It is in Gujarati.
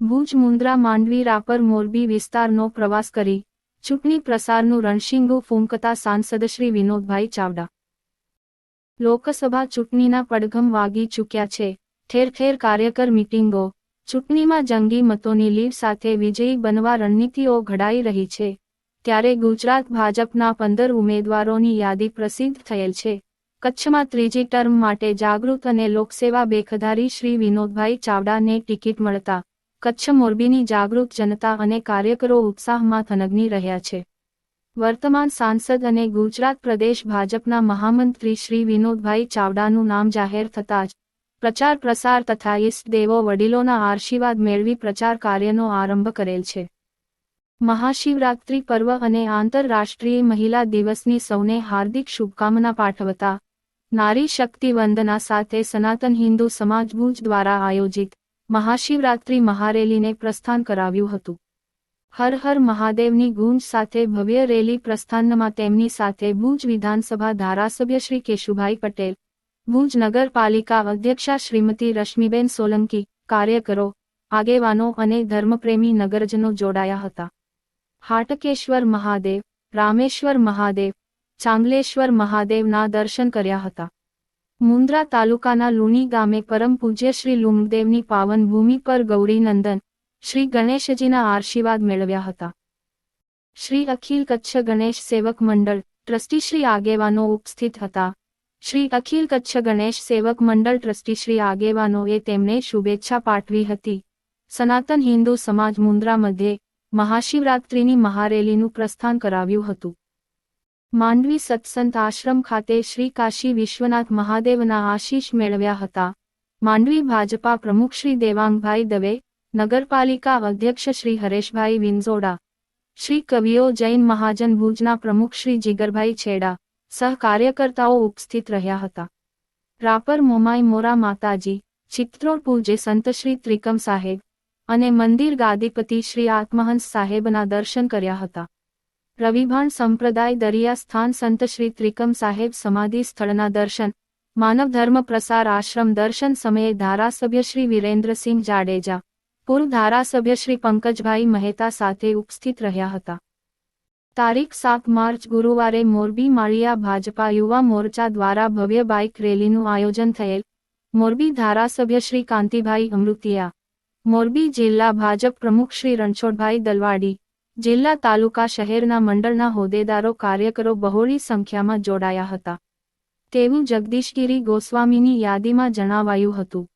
ભુજ મુન્દ્રા માંડવી રાપર મોરબી વિસ્તારનો પ્રવાસ કરી ચૂંટણી પ્રસારનું રણશીંગુ ફૂંકતા સાંસદ શ્રી વિનોદભાઈ ચાવડા. લોકસભા ચૂંટણીના પડઘમ વાગી ચૂક્યા છે. ઠેર ઠેર કાર્યકર મિટિંગો. ચૂંટણીમાં જંગી મતોની લીડ સાથે વિજયી બનવા રણનીતિઓ ઘડાઈ રહી છે. ત્યારે ગુજરાત ભાજપના પંદર ઉમેદવારોની યાદી પ્રસિદ્ધ થયેલ છે. કચ્છમાં ત્રીજી ટર્મ માટે જાગૃત અને લોકસેવા બેખધારી શ્રી વિનોદભાઈ ચાવડાને ટિકિટ મળતા, કચ્છ મોરબીની જાગૃત જનતા અને કાર્યકરો ઉત્સાહમાં થનગની રહ્યા છે. વર્તમાન સાંસદ અને ગુજરાત પ્રદેશ ભાજપના મહામંત્રી શ્રી વિનોદભાઈ ચાવડાનું નામ જાહેર થતાં જ, પ્રચાર પ્રસાર તથા ઈષ્ટ દેવો વડીલોના આશીર્વાદ મેળવી પ્રચાર કાર્યનો આરંભ કરેલ છે. મહાશિવરાત્રિ પર્વ અને આંતરરાષ્ટ્રીય મહિલા દિવસની સૌને હાર્દિક શુભકામના પાઠવતા નારી શક્તિ વંદના સાથે સનાતન હિન્દુ સમાજ ભુજ દ્વારા આયોજિત મહાશિવરાત્રિ મહારેલીને પ્રસ્થાન કરાવ્યું હતું. હર હર મહાદેવની ગુંજ સાથે ભવ્ય રેલી પ્રસ્થાનમાં તેમની સાથે ભુજ વિધાનસભા ધારાસભ્ય શ્રી કેશુભાઈ પટેલ, ભુજ નગરપાલિકા અધ્યક્ષા શ્રીમતી રશ્મિબેન સોલંકી, કાર્યકરો, આગેવાનો અને ધર્મપ્રેમી નગરજનો જોડાયા હતા. હાટકેશ્વર મહાદેવ, રામેશ્વર મહાદેવ, ચાંગલેશ્વર મહાદેવના દર્શન કર્યા હતા. મુન્દ્રા તાલુકાના લુણી ગામે પરમ પૂજ્ય શ્રી લુમદેવની પાવન ભૂમિ પર ગૌરીનંદન શ્રી ગણેશજીના આશીર્વાદ મેળવ્યા હતા. શ્રી અખિલ કચ્છ ગણેશ સેવક મંડળ, ટ્રસ્ટી શ્રી આગેવાનો ઉપસ્થિત હતા. શ્રી અખિલ કચ્છ ગણેશ સેવક મંડળ ટ્રસ્ટી શ્રી આગેવાનોએ તેમને શુભેચ્છા પાઠવી હતી. સનાતન હિન્દુ સમાજ મુન્દ્રા મધ્યે મહાશિવરાત્રિની મહારેલીનું પ્રસ્થાન કરાવ્યું હતું. માંડવી સત્સંત આશ્રમ ખાતે શ્રી કાશી વિશ્વનાથ મહાદેવના આશીષ મેળવ્યા હતા. માંડવી ભાજપા પ્રમુખ શ્રી દેવાંગભાઈ દવે, નગરપાલિકા અધ્યક્ષ શ્રી હરેશભાઈ વિંઝોડા શ્રી કવિઓ જૈન મહાજન ભુજના પ્રમુખ શ્રી જીગરભાઈ છેડા સહ કાર્યકર્તાઓ ઉપસ્થિત રહ્યા હતા. રાપર મોમાઈ મોરા માતાજી ચિત્રોડ પૂજે સંત ત્રિકમ સાહેબ અને મંદિર ગાદીપતિ શ્રી આત્મહંસ સાહેબના દર્શન કર્યા હતા. રવિભાણ સંપ્રદાય દરિયા સ્થાન સંત શ્રી ત્રિકમ સાહેબ સમાધિ સ્થળના દર્શન, માનવ ધર્મ પ્રસાર આશ્રમ દર્શન સમયે ધારાસભ્ય શ્રી વિરેન્દ્રસિંહ જાડેજા, પૂર્વ ધારાસભ્ય શ્રી પંકજભાઈ મહેતા સાથે ઉપસ્થિત રહ્યા હતા. તારીખ સાત માર્ચ ગુરુવારે મોરબી માળિયા ભાજપા યુવા મોરચા દ્વારા ભવ્ય બાઇક રેલીનું આયોજન થયેલ, મોરબી ધારાસભ્ય શ્રી કાંતિભાઈ અમૃતિયા મોરબી જિલ્લા ભાજપ પ્રમુખ શ્રી રણછોડભાઈ દલવાડી, જિલ્લા તાલુકા શહેરના મંડળના હોદ્દેદારો કાર્યકરો બહોળી સંખ્યામાં જોડાયા હતા. તેવું જગદીશગીરી ગોસ્વામીની યાદીમાં જણાવાયું હતું.